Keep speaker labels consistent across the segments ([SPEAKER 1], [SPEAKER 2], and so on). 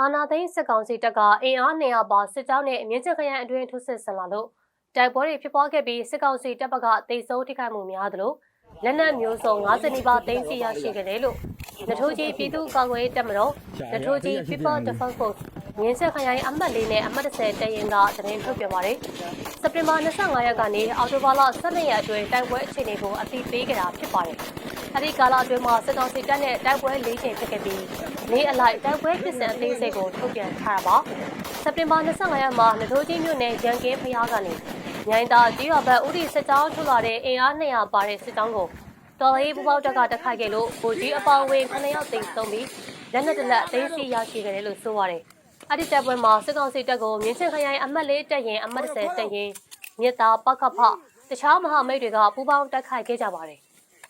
[SPEAKER 1] အာနာသိန်းစစ်ကောင်စီတပ်ကအင်အား200ပါစစ်ကြောင်းနဲ့အမြင့်ချက်ခရိုင်အတွင်းထိုးစစ်ဆင်လာလို့တိုက်ပွဲတွေဖြစ်ပွားခဲ့ပြီးစစ်ကောင်စီတပ်ဘက်ကတိတ်ဆိုးထိခိုက်မှုများသလိုလက်နက်မျိုးစုံ50နီးပါးသိမ်းဆီးရရှိခဲ့တယ်လို့နထိုးကြီးပြည်သူ့ကာကွယ်ရေးတပ်မတော်နထိုးကြီး People Defense Force မြင်းဆက်ခရိုင်အမှတ်၄နဲ့အမှတ်30တရင်ကသတင်းထုတ်ပြန်ပါတယ်စက်တင်ဘာ25ရက်ကနေအောက်တိုဘာလ12ရက်အတွင်းတိုက်ပွဲအခြေအနေကိုအသိပေးခဲ့တာဖြစ်ပါတယ် အဲဒီကာလအတွင်းမှာစစ်ကောင်စီတပ်နဲ့တိုက်ပွဲ၄ချိန်ဖြစ်ခဲ့ပြီးနေ့အလိုက်တိုက်ပွဲဖြစ်စဉ်အသေးစိတ်ကိုထုတ်ပြန်ထားတာပါစက်တင်ဘာ25ရက်မှာနထိုးကြီးမြို့နယ်ရန်ကင်းဖျားကနေညိုင်းတာကြီးရွာဘက်ဥတီစစ်ကြောင်းထုတ်လာတဲ့အင်အား200ပါတဲ့စစ်ကြောင်းကိုတော်လေးပူပေါက်တက်ကတက်ခိုက်ခဲ့လို့ဗိုလ်ကြီးအပေါင်းဝင်9ယောက်တိတ်ဆုံးပြီးလက်နက်တလက်အသိမ်းဆီးရရှိခဲ့တယ်လို့ဆိုပါတယ်အဲ့ဒီတပ်ပွဲမှာစစ်ကောင်စီတပ်ကိုမြင်းချင်းခရိုင်အမှတ်၄တပ်ရင်အမှတ်30တပ်ရင်မြစ်သားပကဖတခြားမဟာမိတ်တွေကပူးပေါင်းတက်ခိုက်ခဲ့ကြပါတယ်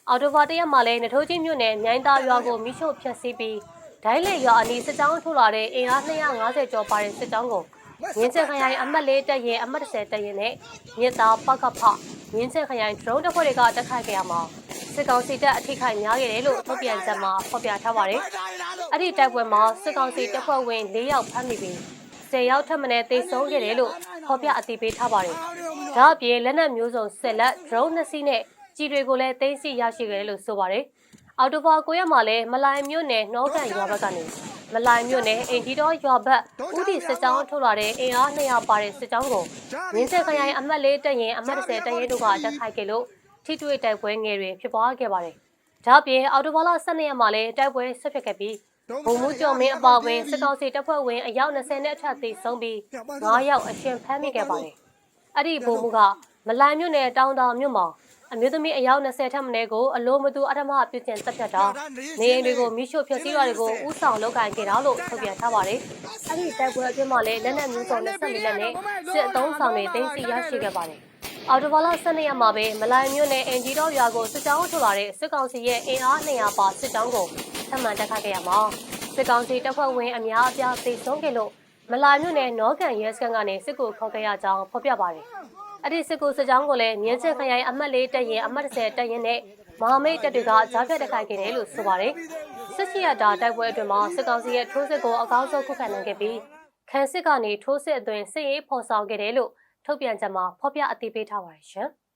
[SPEAKER 1] အော်တိုဘာတရက်မှာလည်းနထိုးကြီးမြို့နယ်မြိုင်းသားရွာကိုမိရှို့ဖျက်ဆီးပြီးဒိုင်းလေရွာအနီးစစ်ကြောင်းထုတ်လာတဲ့အင်အား250ကျော်ပါတဲ့စစ်ကြောင်းကိုမြင်းချက်ခရိုင်အမှတ်၄တပ်ရင်အမှတ်30တပ်ရင်နဲ့မြစ်သားပကဖမြင်းချက်ခရိုင်ဒရုန်းတပ်ဖွဲ့တွေကတက်ခိုက်ခဲ့ရမှာစစ်ကောင်စီတပ်အထိခိုက်များခဲ့တယ်လို့ထုတ်ပြန်ချက်မှာဖော်ပြထားပါတယ်။အဲ့ဒီတိုက်ပွဲမှာစစ်ကောင်စီတပ်ဖွဲ့ဝင်၄ယောက်ဖမ်းမိပြီး10ယောက်ထပ်မံတေဆုံးခဲ့တယ်လို့ဖော်ပြအသိပေးထားပါတယ်။ဒါအပြင်လက်နက်မျိုးစုံဆက်လက် drone နှစ်စီးနဲ့ ကြီးတွေကိုလည်းသိမ်းဆီရရှိခဲ့တယ်လို့ဆိုပါတယ်။အော်တိုဘာ9ရက်မှာလည်းမလိုင်မြို့နယ်နှောကန်ရွာဘက်ကနေမလိုင်မြို့နယ်အင်ဒီတော်ရွာဘက်ဥတီစစ်ကြောင်းထုတ်လာတဲ့အင်အား200ပါတဲ့စစ်ကြောင်းကိုမြင်းဆက်ခရိုင်အမှတ်၄တပ်ရင်အမှတ်30တပ်ရင်တို့ကတက်ခိုက်ခဲ့လို့ထိတွေ့တိုက်ပွဲငယ်တွေဖြစ်ပွားခဲ့ပါတယ်။ဒါ့အပြင်အော်တိုဘာလ12ရက်မှာလည်းတိုက်ပွဲဆက်ဖြစ်ခဲ့ပြီးဘုံမှုကျော်မင်းအပါအဝင်စစ်ကောင်စီတပ်ဖွဲ့ဝင်အယောက်20နဲ့အထက်သေဆုံးပြီး9ယောက်အရှင်ဖမ်းမိခဲ့ပါတယ်။အဲ့ဒီဘုံမှုကမလိုင်မြို့နယ်တောင်တောင်မြို့မှာ အမျိုးသမီးအယောက်20ထက်မနည်းကိုအလိုမတူအထမပြုကျင်တပ်ဖြတ်တာနေအိမ်တွေကိုမိရှို့ဖျက်ဆီးတာတွေကိုဥဆောင်လုပ်ကိုင်ခဲ့တာလို့ထုတ်ပြန်ထားပါတယ်။အဲ့ဒီတိုက်ပွဲအတွင်းမှာလည်းလက်နက်မျိုးစုံ24လက်နဲ့စစ်အုံဆောင်တွေတင်စီရရှိခဲ့ပါတယ်။အော်တိုဘာလ12ရက်မှာပဲမလိုင်မြို့နယ်အင်ဂျီတော်ရွာကိုစစ်ကြောင်းထုတ်လာတဲ့စစ်ကောင်စီရဲ့အင်အား200ပါစစ်ကြောင်းကိုထပ်မံတက်ခတ်ခဲ့ရမှာစစ်ကောင်စီတပ်ဖွဲ့ဝင်အများအပြားသေဆုံးခဲ့လို့မလာမြို့နယ်နောကန်ရဲစခန်းကနေစစ်ကိုခေါ်ခဲ့ရကြောင်းဖော်ပြပါတယ်။ အဲ့ဒီစစ်ကိုစစ်ကြောင်းကိုလည်းမြင်းချက်ခရိုင်အမှတ်၄တပ်ရင်အမှတ်30တပ်ရင်နဲ့မဟာမိတ်တပ်တွေကကြားဖြတ်တက်ခိုက်ခဲ့တယ်လို့ဆိုပါတယ်။စစ်စီရတာတိုက်ပွဲအတွင်းမှာစစ်ကောင်စီရဲ့ထိုးစစ်ကိုအကောင်းဆုံးခုခံနိုင်ခဲ့ပြီးခန်းစစ်ကနေထိုးစစ်အတွင်းစစ်ရေးဖော်ဆောင်ခဲ့တယ်လို့ထုတ်ပြန်ချက်မှာဖော်ပြအသိပေးထားပါတယ်ရှင်။